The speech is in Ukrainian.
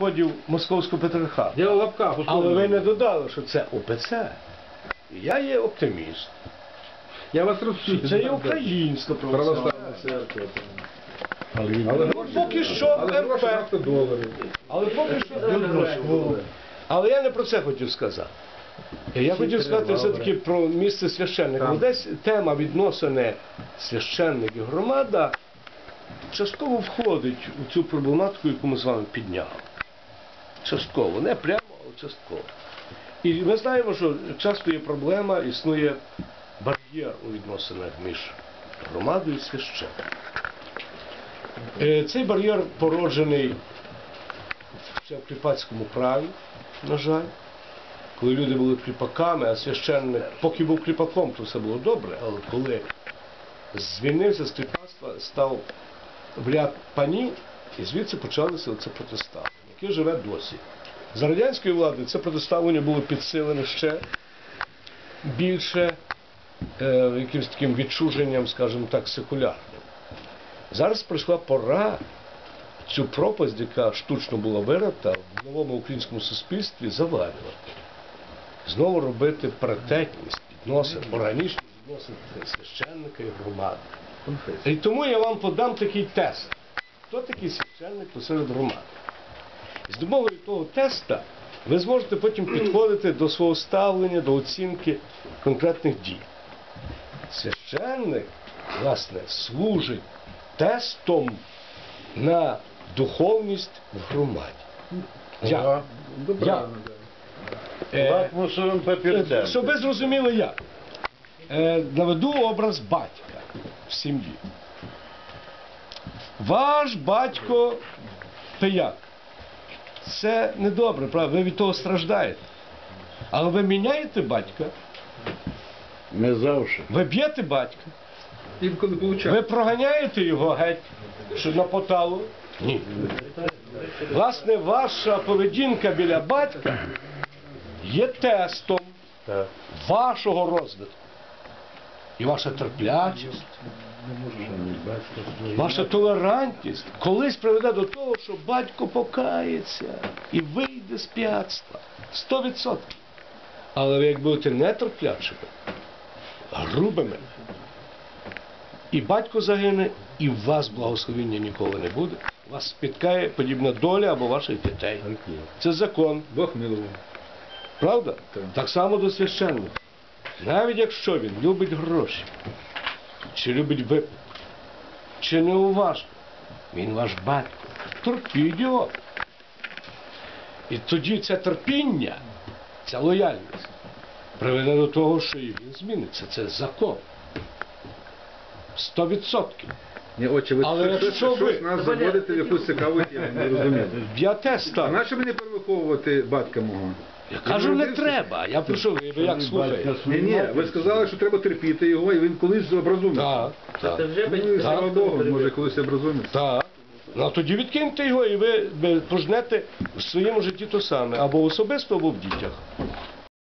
поділ московського патріархату. Я в лапках Але ви не додали, що це ОПЦ. Я є оптиміст. Я вас розумію. Це є українська православна. Церква. Але Але поки що МП. Але поки що МП. Але я не про це хотів сказати. Я хотів сказати все-таки про місце священника. Десь тема відносини священник і громада частково входить у цю проблематику, яку ми з вами підняли. Частково, не прямо, але частково. І ми знаємо, що часто є проблема, існує бар'єр у відносинах між громадою і священником. Е, Цей бар'єр породжений ще в кріпацькому праві, на жаль, коли люди були кріпаками, а священник, поки був кріпаком, то все було добре, але коли звільнився з кріпацтва, став в ряд пані, і звідси почалося це протиставлення, яке живе досі. За радянської влади це протиставлення було підсилене ще більше е, якимось таким відчуженням, скажімо так, секулярним. Зараз прийшла пора цю пропасть, яка штучно була вирита в новому українському суспільстві, завалювати. Знову робити паритетність відносин, органічні відносин священника і громади. І тому я вам подам такий тест. Хто такий священник посеред громади? З допомогою того теста ви зможете потім підходити до свого ставлення, до оцінки конкретних дій. Священник, власне, служить тестом на духовність в громаді. Я, я, е, Лакмусовим папірцем. щоб ви зрозуміли як. Е, наведу образ батька в сім'ї. Ваш батько пияк. Це недобре, правда? Ви від того страждаєте. Але ви міняєте батька, Не завжди. ви б'єте батька, Інколи получав. ви проганяєте його геть, що на поталу. Ні. Власне, ваша поведінка біля батька є тестом Так. вашого розвитку. І ваша терплячість, ваша толерантність колись приведе до того, що батько покається і вийде з п'ятства. Сто відсотків. Але ви як будете нетерплячими, грубими, і батько загине, і в вас благословіння ніколи не буде. Вас спіткає подібна доля або ваших дітей. Це закон. Бог милував. Правда? Так. Так само до священника. Навіть якщо він любить гроші, чи любить випити, чи неуважно, він ваш батько. Терпіть його. І тоді це терпіння, ця лояльність приведе до того, що і він зміниться. Це закон. Сто відсотків. Ні, отче, ви Але щось, якщо ви- щось нас заводите в якусь цікаву тему, не розумію. Я теж А ставлю. нащо мені перевиховувати батька мого? Я кажу, не треба. Я прошу, ви ви як слухаєте? Ні, ні, ви сказали, що треба терпіти його, і він колись образумиться. Так, так. Ну, слава Богу, може колись образумиться. Так. Ну а тоді відкиньте його, і ви, ви пожнете в своєму житті то саме, або особисто, або в дітях.